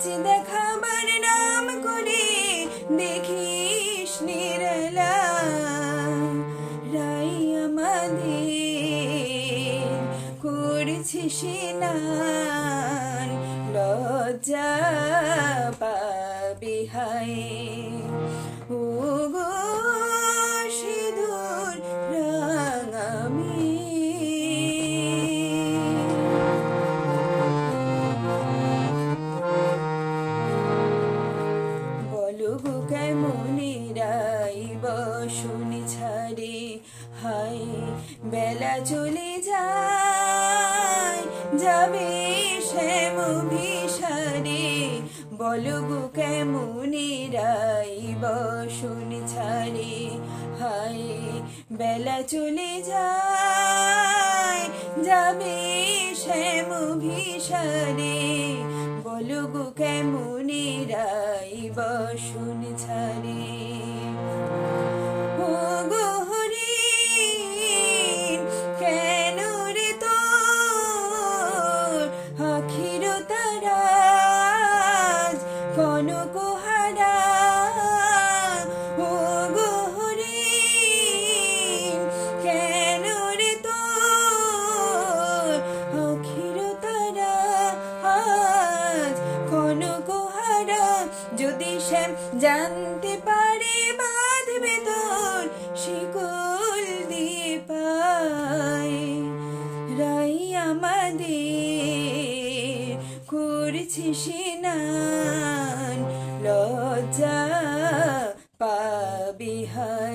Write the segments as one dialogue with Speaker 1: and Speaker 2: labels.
Speaker 1: নাচ দেখাবার নাম করে, দেখিস নিরলা রাই আমাদের করছিস স্নান লজ্জা পাবে হায়। ও গো হায়। বেলা চলে যায়, যাবে শ্যাম ভিসারে বলো গো, কেমনে রাইব শুনি ছাড়ে হায় বেলা চলে যায়, যাবে শ্যাম ভিসারে বলো গো, কেমনে রাই বসুন ছাড়ে জানতে পারে বাঁধবে তোর শিকল দিয়ে পায় রাই আমাদের করছি স্নান লজ্জা পাবি হায়।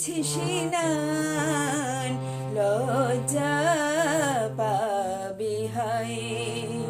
Speaker 1: করেছিস লজ্জা পাবি হায়।